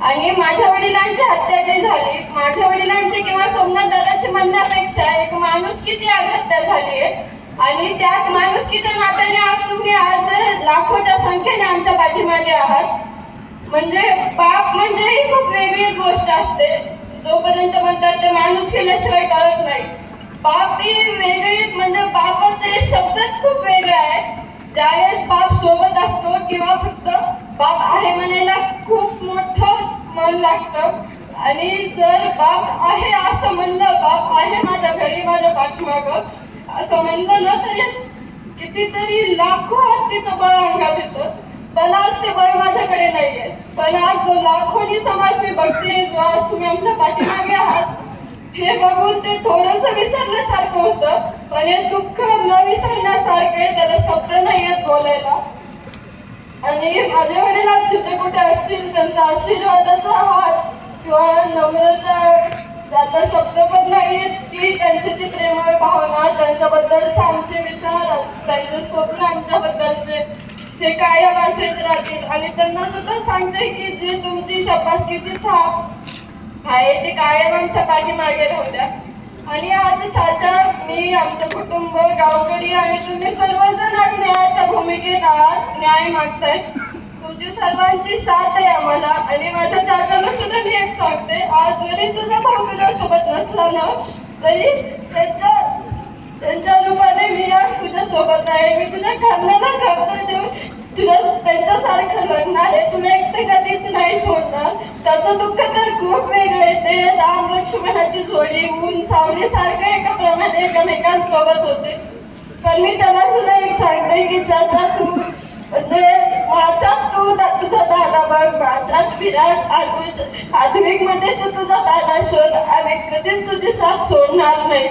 आणि माझ्या वडिलांची हत्या जी झाली माझ्या वडिलांची किंवा सोमनाथ दादाची म्हणण्यापेक्षा एक माणुसकीची आज हत्या झाली आहे. आणि त्याच माणुसकीच्या नात्याने आज तुम्ही आज लाखोच्या संख्येने आमच्या पाठीमागे आहात. म्हणजे पाप म्हणजे ही खूप वेगळी गोष्ट असते. जोपर्यंत म्हणतात ते माणूस केल्याशिवाय कळत नाही. पाप ही वेगळी म्हणजे बापाचे शब्दच खूप वेगळे आहे. ज्यावेळेस बाप सोबत असतो किंवा फक्त बाप आहे म्हणायला खूप मोठं मन लागतं. आणि जर बाप आहे असं म्हणलं बाप आहे माझ्या घरी माझ्या पाठीमाग असं म्हणलं ना तरी कितीतरी लाखो हत्तीचं बळ अंगात येतं पण आज ते बळ माझ्याकडे नाहीये. पण आज जो लाखोनी समाज मी बघते जो आज तुम्ही आमच्या पाठीमागे आहात हे बघून ते थोडस विसरल्यासारखं होतं. पण हे दुःख न विसरण्यासारखे त्याला शब्द नाही आहेत बोलायला. आणि माझ्या वडील जिथे कुठे असतील त्यांचा आशीर्वादाचा हात किंवा नम्रता ज्याचा शब्द पण नाहीत की त्यांची ती प्रेमळ भावना त्यांच्याबद्दलचे आमचे विचार त्यांचे स्वप्न आमच्याबद्दलचे हे कायम असेच राहतील. आणि त्यांना सुद्धा सांगते की जी तुमची शपासकीची थाप आहे ते कायम आमच्या पाठीमागे राहू द्या. आणि आज चाचा मी आमचं कुटुंब गावकरी आणि तुम्ही सर्वजण आज न्यायाच्या भूमिकेत आहात न्याय मागताय. तुमची सर्वांची साथ आहे आम्हाला. आणि माझ्या चाचाला सुद्धा मी एक सांगते आज जरी तुझा भाऊ तुझ्या सोबत नसला ना तरी त्यांच्या त्यांच्या रूपाने मी आज तुझ्या सोबत आहे. मी तुझ्या खांद्याला खांदा देऊन तुला त्यांच्यासारखं लढणार आहे तुला एकटे कधीच नाही सोडणार त्याचं दुःख तर खूप वेगळं आहे. ते राम लक्ष्मणाची जोडी ऊन सावली सारखं एका प्रमाणे एकमेकांसोबत होते. पण मी त्याला तुला एक सांगते की त्याचा तू म्हणजे माझ्यात तू तुझा दादा बघ माझ्यात विराज आधुज आधुनिकमध्ये तू तुझा दादा शोध. आणि कधीच तुझी साथ सोडणार नाही.